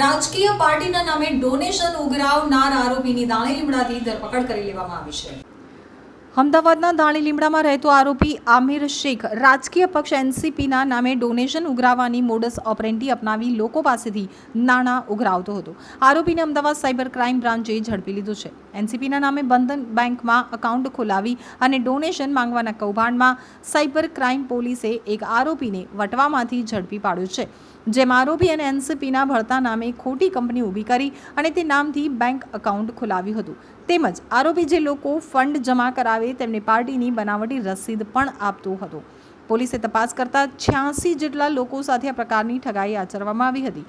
રાજકીય પાર્ટીના નામે ડોનેશન ઉઘરાવનાર આરોપીની દાણેલીમડાથી ધરપકડ કરી લેવામાં આવી છે. અમદાવાદના દાણી લીમડામાં રહેતો આરોપી આમિર શેખ રાજકીય પક્ષ એનસીપીના નામે ડોનેશન ઉઘરાવવાની મોડસ ઓપરેન્ટી અપનાવી લોકો પાસેથી નાણાં ઉઘરાવતો હતો. આરોપીને અમદાવાદ સાયબર ક્રાઇમ બ્રાન્ચે ઝડપી લીધો છે. એનસીપીના નામે બંધન બેંકમાં એકાઉન્ટ ખોલાવી અને ડોનેશન માંગવાના કૌભાંડમાં સાયબર ક્રાઇમ પોલીસે એક આરોપીને વટવામાંથી ઝડપી પાડ્યો છે. જેમાં આરોપી અને એનસીપીના ભળતા નામે ખોટી કંપની ઊભી કરી અને તે નામથી બેંક એકાઉન્ટ ખોલાવ્યું હતું. તેમજ આરોપી જે લોકો ફંડ જમા કરાવે તેમને પાર્ટીની બનાવટી રસીદ પણ આપતો હતો. પોલીસે તપાસ કરતા છ્યાસી જેટલા લોકો સાથે આ પ્રકારની ઠગાઈ આચરવામાં આવી હતી.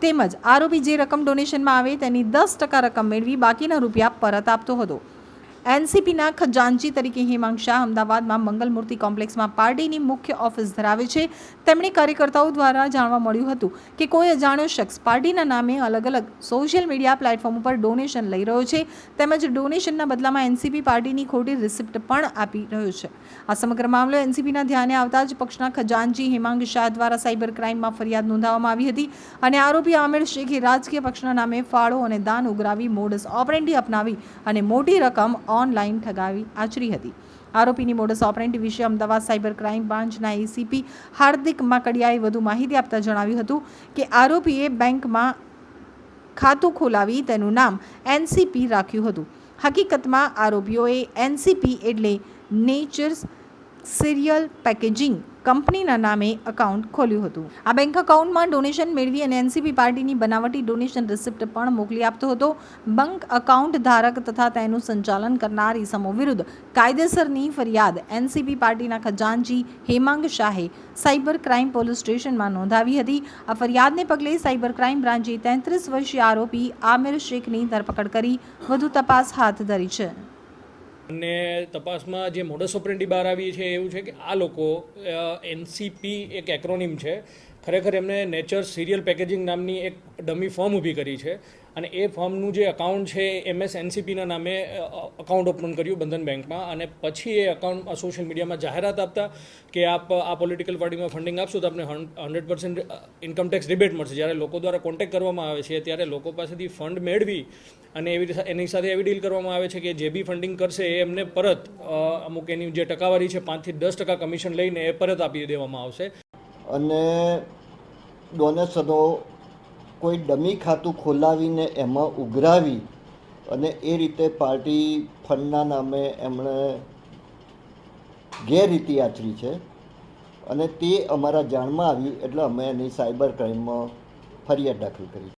તેમજ આરોપી જે રકમ ડોનેશનમાં આવે તેની દસ ટકા રકમ મેળવી બાકીના રૂપિયા પરત આપતો હતો. એનસીપીના ખજાનચી તરીકે હેમાંગ શાહ અમદાવાદમાં મંગલમૂર્તિ કોમ્પ્લેક્સમાં પાર્ટીની મુખ્ય ઓફિસ ધરાવે છે. તેમણે કાર્યકર્તાઓ દ્વારા જાણવા મળ્યું હતું કે કોઈ અજાણ્યો શખ્સ પાર્ટીના નામે અલગ અલગ સોશિયલ મીડિયા પ્લેટફોર્મ ઉપર ડોનેશન લઈ રહ્યો છે તેમજ ડોનેશનના બદલામાં એનસીપી પાર્ટીની ખોટી રિસિપ્ટ પણ આપી રહ્યો છે. આ સમગ્ર મામલો એનસીપીના ધ્યાને આવતા જ પક્ષના ખજાનચી હેમાંગ શાહ દ્વારા સાયબર ક્રાઇમમાં ફરિયાદ નોંધાવવામાં આવી હતી અને આરોપી આમિર શેખે રાજકીય પક્ષના નામે ફાળો અને દાન ઉઘરાવી મોડસ ઓપરેન્ડી અપનાવી અને મોટી રકમ ઓનલાઈન ઠગાવી આચરી હતી. આરોપીની મોડસ ઓપરેન્ટી વિશે અમદાવાદ સાયબર ક્રાઇમ બ્રાન્ચના એસીપી હાર્દિક માકડિયાએ વધુ માહિતી આપતા જણાવ્યું હતું કે આરોપીએ બેંકમાં ખાતું ખોલાવી તેનું નામ એનસીપી રાખ્યું હતું. હકીકતમાં આરોપીઓએ એનસીપી એટલે નેચર્સ સિરિયલ પેકેજિંગ કંપનીના નામે એકાઉન્ટ ખોલ્યું હતું. આ બેંક એકાઉન્ટમાં ડોનેશન મેળવી અને એનસીપી પાર્ટીની બનાવટી ડોનેશન રિસિપ્ટ પણ મોકલી આપતો હતો. બેંક એકાઉન્ટ ધારક તથા તેનું સંચાલન કરનાર ઇસમો વિરુદ્ધ કાયદેસરની ફરિયાદ એનસીપી પાર્ટીના ખજાનજી હેમાંગ શાહે સાયબર ક્રાઇમ પોલીસ સ્ટેશનમાં નોંધાવી હતી. આ ફરિયાદને પગલે સાયબર ક્રાઇમ બ્રાન્ચે તેત્રીસ વર્ષીય આરોપી આમિર શેખની ધરપકડ કરી વધુ તપાસ હાથ ધરી છે. અને તપાસમાં જે મોડસ ઓપરેન્ડી બહાર આવી છે એવું છે કે આ લોકો એનસીપી એક એક્રોનિમ છે ખરેખર એમને નેચર સિરિયલ પેકેજિંગ નામની એક ડમી ફોર્મ ઊભી કરી છે. અને એ ફોર્મનું જે અકાઉન્ટ છે એમએસ એનસીપીના નામે અકાઉન્ટ ઓપન કર્યું બંધન બેંકમાં. અને પછી એ અકાઉન્ટ સોશિયલ મીડિયામાં જાહેરાત આપતા કે આપ, આ પોલિટિકલ પાર્ટીમાં ફંડિંગ આપશો તો આપને hundred percent income tax rebate મળશે. જ્યારે લોકો દ્વારા કોન્ટેક્ટ કરવામાં આવે છે, ત્યારે લોકો પાસેથી ફંડ મેળવી અને એવી એની સાથે એવી ડીલ કરવામાં આવે છે કે જે બી ફંડિંગ કરશે એ એમને પરત અમુક એની જે ટકાવારી છે પાંચથી દસ ટકા કમિશન લઈને એ પરત આપી દેવામાં આવશે. અને ડોનેશનો કોઈ ડમી ખાતું ખોલાવીને એમાં ઉઘરાવી અને એ રીતે પાર્ટી ફંડના નામે એમણે ગેરરીતિ આચરી છે. અને તે અમારા જાણમાં આવ્યું, એટલે અમે એની સાયબર ક્રાઇમમાં ફરિયાદ દાખલ કરી.